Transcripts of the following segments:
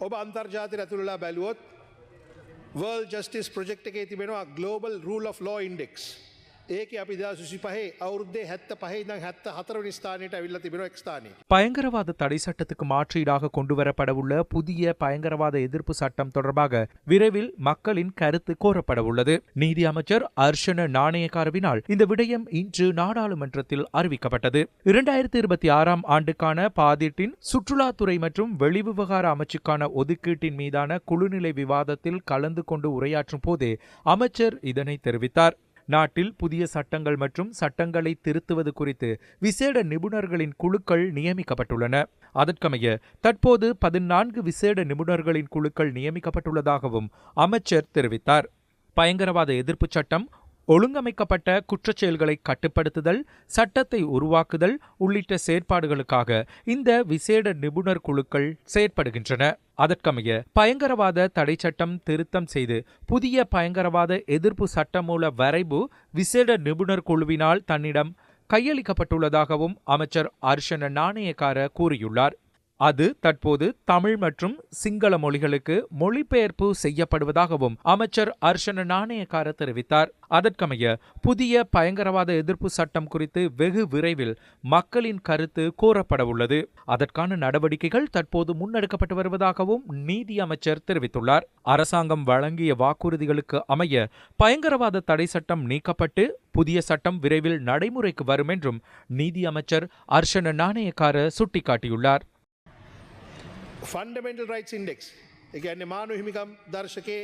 ඔබ අන්තර්ජාතික ඇතුළලා බැලුවොත් වර්ල් ජස්ටිස් ප්‍රජෙක්් එකේ තිබෙනවා global rule of law index ඒක අපි දා සුසි පහේ අවුරුද්දේ හැත්ත පහහිදං හැත්ත හතරවනි ස්ථානයට ඇවිල්ල තිබෙන එක්ස්ථානය பயங்கரவாத தடை சட்டத்துக்கு மாற்றீடாக கொண்டுவரப்படவுள்ள புதிய பயங்கரவாத எதிர்ப்பு சட்டம் தொடர்பாக விரைவில் மக்களின் கருத்து கோரப்படவுள்ளது நீதி அமைச்சர் அர்ஷன நாணயக்காரவினால் இந்த விடயம் இன்று நாடாளுமன்றத்தில் அறிவிக்கப்பட்டது இரண்டாயிரத்தி இருபத்தி ஆறாம் ஆண்டுக்கான பாதீட்டின் சுற்றுலாத்துறை மற்றும் வெளிவிவகார அமைச்சுக்கான ஒதுக்கீட்டின் மீதான குழுநிலை விவாதத்தில் கலந்து கொண்டு உரையாற்றும் போதே அமைச்சர் இதனை தெரிவித்தார் நாட்டில் புதிய சட்டங்கள் மற்றும் சட்டங்களை திருத்துவது குறித்து விசேட நிபுணர்களின் குழுக்கள் நியமிக்கப்பட்டுள்ளன. அதற்கமைய தற்போது பதினான்கு விசேட நிபுணர்களின் குழுக்கள் நியமிக்கப்பட்டுள்ளதாகவும் அமைச்சர் தெரிவித்தார். பயங்கரவாத எதிர்ப்புச் சட்டம் ஒழுங்கமைக்கப்பட்ட குற்றச்செயல்களை கட்டுப்படுத்துதல் சட்டத்தை உருவாக்குதல் உள்ளிட்ட செயற்பாடுகளுக்காக இந்த விசேட நிபுணர் குழுக்கள் செயற்படுகின்றன. அதற்கமைய பயங்கரவாத தடை சட்டம் திருத்தம் செய்து புதிய பயங்கரவாத எதிர்ப்பு சட்டமூல வரைவு விசேட நிபுணர் குழுவினால் தன்னிடம் கையளிக்கப்பட்டுள்ளதாகவும் அமைச்சர் அர்ஷன நாணயக்கார கூறியுள்ளார். அது தற்போது தமிழ் மற்றும் சிங்கள மொழிகளுக்கு மொழிபெயர்ப்பு செய்யப்படுவதாகவும் அமைச்சர் அர்ஷன நாணயக்கார தெரிவித்தார். அதற்கமைய புதிய பயங்கரவாத எதிர்ப்பு சட்டம் குறித்து வெகு விரைவில் மக்களின் கருத்து கோரப்படவுள்ளது அதற்கான நடவடிக்கைகள் தற்போது முன்னெடுக்கப்பட்டு வருவதாகவும் நீதி அமைச்சர் தெரிவித்துள்ளார். அரசாங்கம் வழங்கிய வாக்குறுதிகளுக்கு அமைய பயங்கரவாத தடை சட்டம் நீக்கப்பட்டு புதிய சட்டம் விரைவில் நடைமுறைக்கு வரும் என்றும் நீதி அமைச்சர் அர்ஷன நாணயக்கார சுட்டிக்காட்டியுள்ளார். ෆන්ඩමෙන්ටල් රයිටස් ඉන්ඩෙක්ස් එකන්නේ මානු හිමිකම් දර්ශකයේ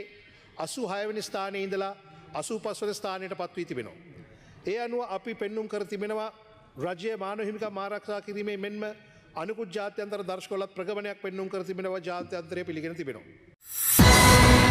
අසු හයවනි ස්ථානය ඉඳලා අසූ පස්වද ස්ථානයට පත්වී තිබෙනවා. ඒ අනුව අපි පෙන්නුම් කර තිබෙනවා රජය මානු හිමිකම් ආරක්ෂා කිරීමේ මෙන්ම අනිකුත් ජාත්‍යන්තර දර්ශකොලත් ප්‍රගමනයක් පෙන්නුම් කර තිබෙනවා ජාත්‍යන්තරය පිළිගෙන තිබෙනවා.